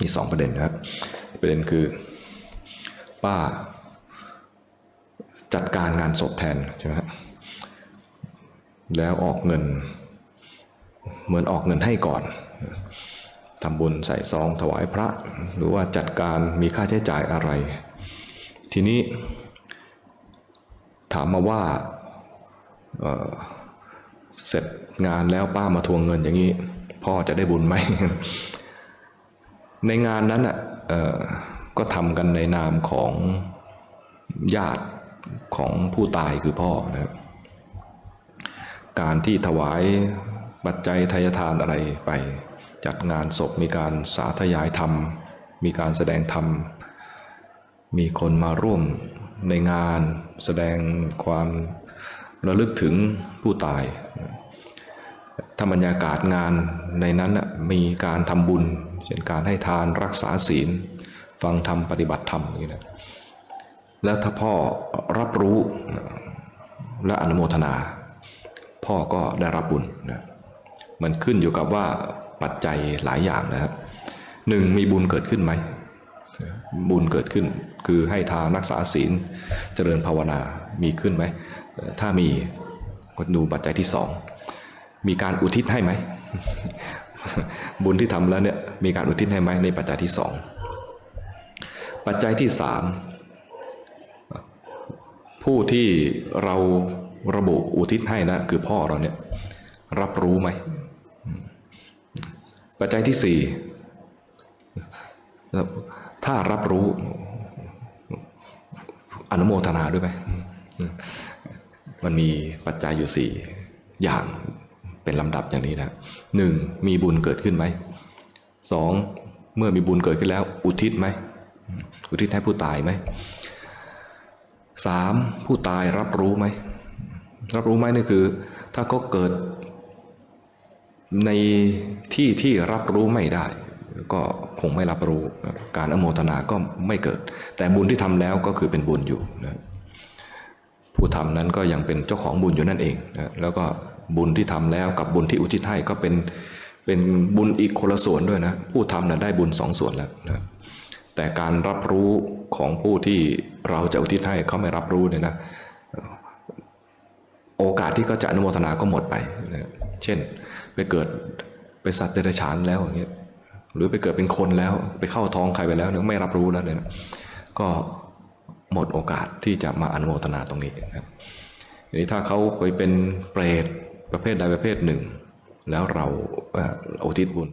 มีสองประเด็นนะครับ ประเด็นคือ ป้า จัดการงานศพแทนใช่ไหมครับแล้วออกเงิน เหมือนออกเงินให้ก่อนทำบุญใส่ซองถวายพระ หรือว่าจัดการมีค่าใช้จ่ายอะไร ทีนี้ ถามมาว่าเเสร็จงานแล้วป้ามาทวงเงินอย่างนี้ พ่อจะได้บุญไหม ในงานนั้นอะก็ทำกันในนามของญาติของผู้ตายคือพ่อนะครับการที่ถวายปัจจัยทายทานอะไรไปจัดงานศพมีการสาธยายธรรม มีการแสดงธรรม มีคนมาร่วมในงานแสดงความระลึกถึงผู้ตายถ้าบรรยากาศงานในนั้นน่ะมีการทำบุญ เช่นการให้ทานรักษาศีล ฟังธรรมปฏิบัติธรรมอย่างนี้นะแล้วถ้าพ่อรับรู้และอนุโมทนา พ่อก็ได้รับบุญนะมันขึ้นอยู่กับว่าปัจจัยหลายอย่างนะครับหนึ่งมีบุญเกิดขึ้นไหมบุญเกิดขึ้นคือให้ทานรักษาศีลเจริญภาวนามีขึ้นไหม ถ้ามีก็ดูปัจจัยที่สองมีการอุทิศให้ไหม บุญที่ทำแล้วเนี่ยมีการอุทิศให้ไหมในปัจจัยที่สองปัจจัยที่สามผู้ที่เราระบุอุทิศให้นะคือพ่อเราเนี่ยรับรู้ไหม ปัจจัยที่สี่ถ้ารับรู้อนุโมทนาด้วยไหมมันมีปัจจัยอยู่สี่อย่าง เป็นลำดับอย่างนี้นะหนึ่งมีบุญเกิดขึ้นไหมสองเมื่อมีบุญเกิดขึ้นแล้ว อุทิศไหมอุทิศให้ผู้ตายไหมสามผู้ตายรับรู้ไหมรับรู้ไหมนี่คือ ถ้าเขาเกิดในที่ที่รับรู้ไม่ได้ ก็คงไม่รับรู้การอโมทนาก็ไม่เกิด แต่บุญที่ทำแล้วก็คือเป็นบุญอยู่นะผู้ทำนั้นก็ยังเป็นเจ้าของบุญอยู่นั่นเองนะแล้วก็ บุญที่ทำแล้วกับบุญที่อุทิศให้ก็เป็นเป็นบุญอีกคนละส่วนด้วยนะ ผู้ทำนะได้บุญสองส่วนแล้วนะแต่การรับรู้ของผู้ที่เราจะอุทิศให้เขาไม่รับรู้เนี่ยนะโอกาสที่เขาจะอนุโมทนาก็หมดไปนะเช่นไปเกิดเป็นสัตว์เดรัจฉานแล้วอย่างเงี้ยหรือไปเกิดเป็นคนแล้วไปเข้าท้องใครไปแล้วเนี่ยไม่รับรู้แล้วเนี่ยนะก็หมดโอกาสที่จะมาอนุโมทนาตรงนี้นะครับทีนี้ถ้าเขาไปเป็นเปรต ประเภทใดประเภทหนึ่ง แล้วเราอุทิศบุญ